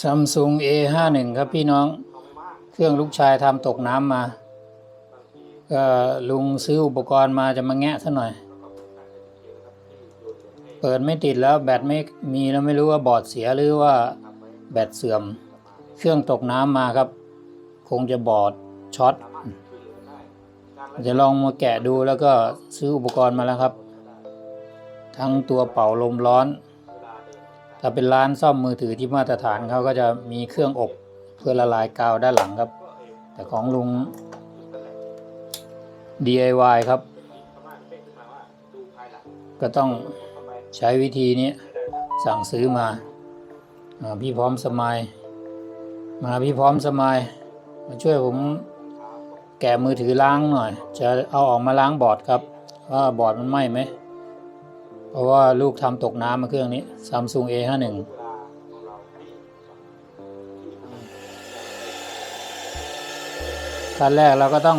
ซัมซุง A51 ครับพี่น้อง เครื่องลูกชายทำตกน้ำมาก็ลุงซื้ออุปกรณ์มาจะมาแงะซะหน่อย เปิดไม่ติดแล้วแบตไม่มีแล้วไม่รู้ว่าบอดเสียหรือว่าแบตเสื่อม เครื่องตกน้ำมาครับ คงจะบอดช็อตจะลองมาแกะดูแล้วก็ซื้ออุปกรณ์มาแล้วครับ ทั้งตัวเป่าลมร้อน ถ้าเป็นร้านซ่อมมือถือที่มาตรฐานเขาก็จะมีเครื่องอบเพื่อละลายกาวด้านหลังครับ แต่ของลุง DIY ครับ ก็ต้องใช้วิธีนี้สั่งซื้อมาอ่าพี่พร้อมสมัย มาพี่พร้อมสมัย มาช่วยผมแกะมือถือล้างหน่อย จะเอาออกมาล้างบอร์ดครับ ว่าบอร์ดมันไหม้ไหม เพราะว่าลูกทำตกน้ำมาเครื่องนี้ Samsung A51 ขั้นแรกเราก็ต้อง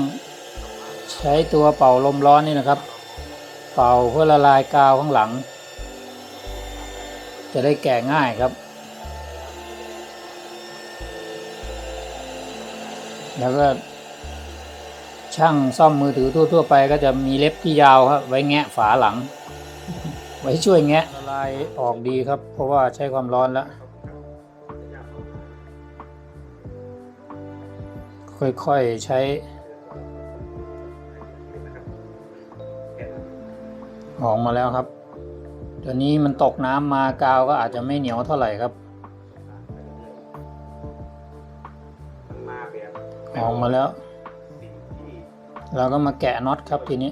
ใช้ตัวเป่าลมร้อนนี่นะครับ เป่าเพื่อละลายกาวข้างหลัง จะได้แกะง่ายครับ แล้วก็ช่างซ่อมมือถือทั่ว ๆ ไปก็จะมีเล็บที่ยาวครับไว้แงะฝาหลัง ไว้ช่วยแงะละลายออกดีครับ เพราะว่าใช้ความร้อนแล้ว ค่อยๆใช้ ออกมาแล้วครับเดี๋ยวนี้มันตกน้ำมากาวก็อาจจะไม่เหนียวเท่าไหร่ครับมาแบบออกมาแล้ว เราก็มาแกะน็อตครับทีนี้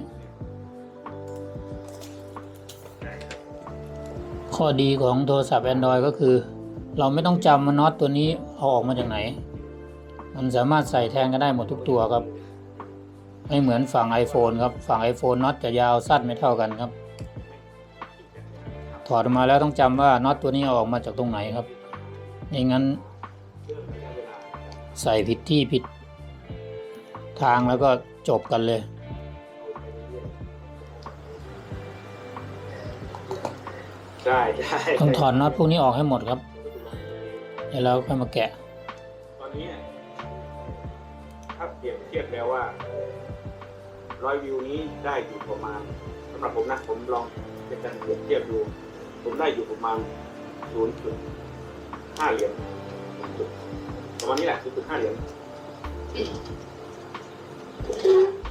ข้อดีของโทรศัพท์ Android ก็คือ เราไม่ต้องจำว่าน็อตตัวนี้เอาออกมาจากไหน มันสามารถใส่แทนกันได้หมดทุกตัวครับ ไม่เหมือนฝั่ง iPhone ครับ ฝั่ง iPhone น็อตจะยาวสั้นไม่เท่ากันครับ ถอดออกมาแล้วต้องจำว่าน็อตตัวนี้อออกมาจากตรงไหนครับไม่งั้น ใส่ผิดที่ผิดทางแล้วก็จบกันเลย ใช่ใช่ต้องถอดน็อตพวกนี้ออกให้หมดครับ เดี๋ยวเราค่อยมาแกะ ตอนนี้ถ้าเปรียบเทียบแล้วว่าร้อยวิวนี้ได้อยู่ประมาณสำหรับผมนะผมลองเป็นการเปรียบเทียบดู ผมได้อยู่ประมาณศูนย์จุดห้าเหรียญประมาณนี้แหละศูนย์จุดห้าเหรียญ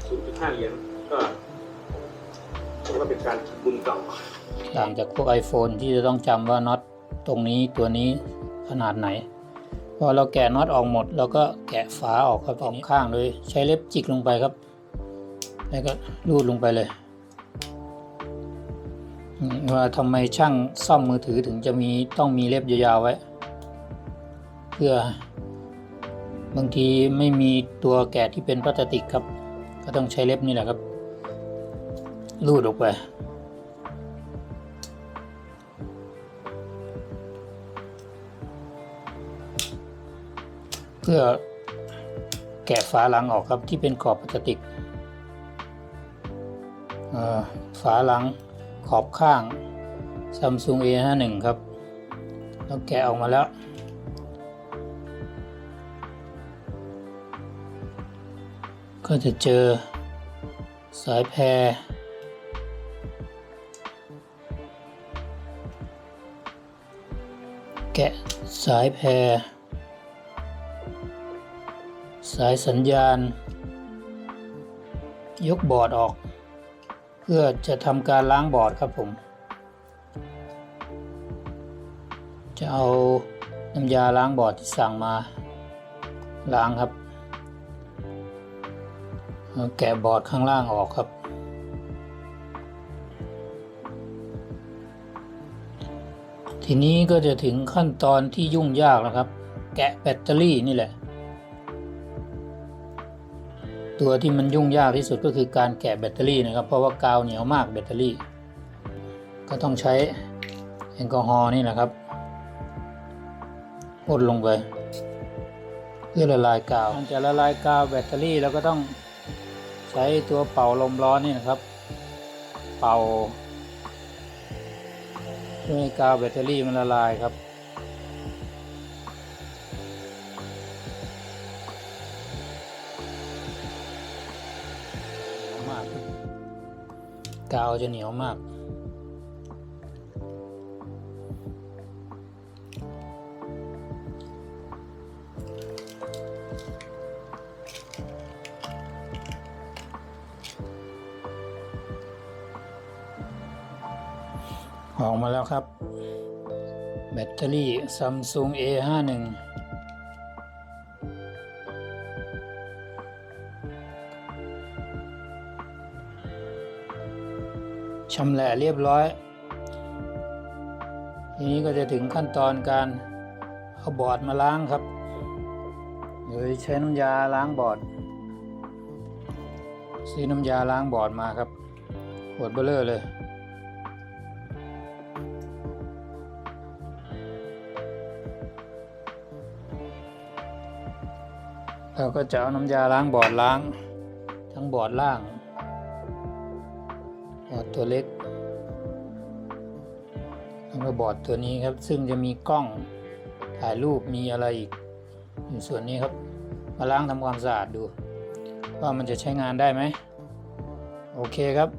ศูนย์จุดห้าเหรียญก็ ผมว่าเป็นการบุญเก่าต่างจากพวก iPhone ที่จะต้องจำว่าน็อตตรงนี้ตัวนี้ขนาดไหน พอเราแกะน็อตออกหมดเราก็แกะฝาออกครับออกข้างเลยใช้เล็บจิกลงไปครับ แล้วก็รูดลงไปเลยว่าทำไมช่างซ่อมมือถือถึงจะมีต้องมีเล็บยาวๆไว้ เพื่อบางทีไม่มีตัวแกะที่เป็นพลาสติกครับ ก็ต้องใช้เล็บนี่แหละครับ รูดออกไป เพื่อแกะฝาหลังออกครับที่เป็นขอบพลาสติกฝาหลังขอบข้าง Samsung A51 ครับ แล้วแกะออกมาแล้วก็จะเจอสายแพร แกะสายแพร สายสัญญาณ ยกบอร์ดออก เพื่อจะทำการล้างบอร์ดครับผม จะเอาน้ำยาล้างบอร์ดที่สั่งมาล้างครับ แกะบอร์ดข้างล่างออกครับ ทีนี้ก็จะถึงขั้นตอนที่ยุ่งยากแล้วครับ แกะแบตเตอรี่นี่แหละ ตัวที่มันยุ่งยากที่สุดก็คือการแกะแบตเตอรี่นะครับ เพราะว่ากาวเหนียวมากแบตเตอรี่ ก็ต้องใช้แอลกอฮอล์นี่แหละครับพ่นลงไปเพื่อละลายกาวมันจะละลายกาวแบตเตอรี่แล้วก็ต้องใช้ตัวเป่าลมร้อนนี่นะครับ เป่า ไม่ใกาวแบตเตอรี่มันละลายครับ มาก กาวจะเหนียวมาก ออกมาแล้วครับ แบตเตอรี่ Samsung A51 ชำแหละเรียบร้อย ทีนี้ก็จะถึงขั้นตอนการเอาบอร์ดมาล้างครับ โดยใช้น้ำยาล้างบอร์ด ซื้อน้ำยาล้างบอร์ดมาครับขวดเบลเลอร์เลย เราก็จะเอาน้ำยาล้างบอร์ดล้าง ทั้งบอร์ดล่างบอร์ดตัวเล็กแล้วก็บอร์ดตัวนี้ครับ ซึ่งจะมีกล้องถ่ายรูปมีอะไรอีกอยู่ส่วนนี้ครับ มาล้างทำความสะอาดดู ว่ามันจะใช้งานได้ไหม โอเคครับ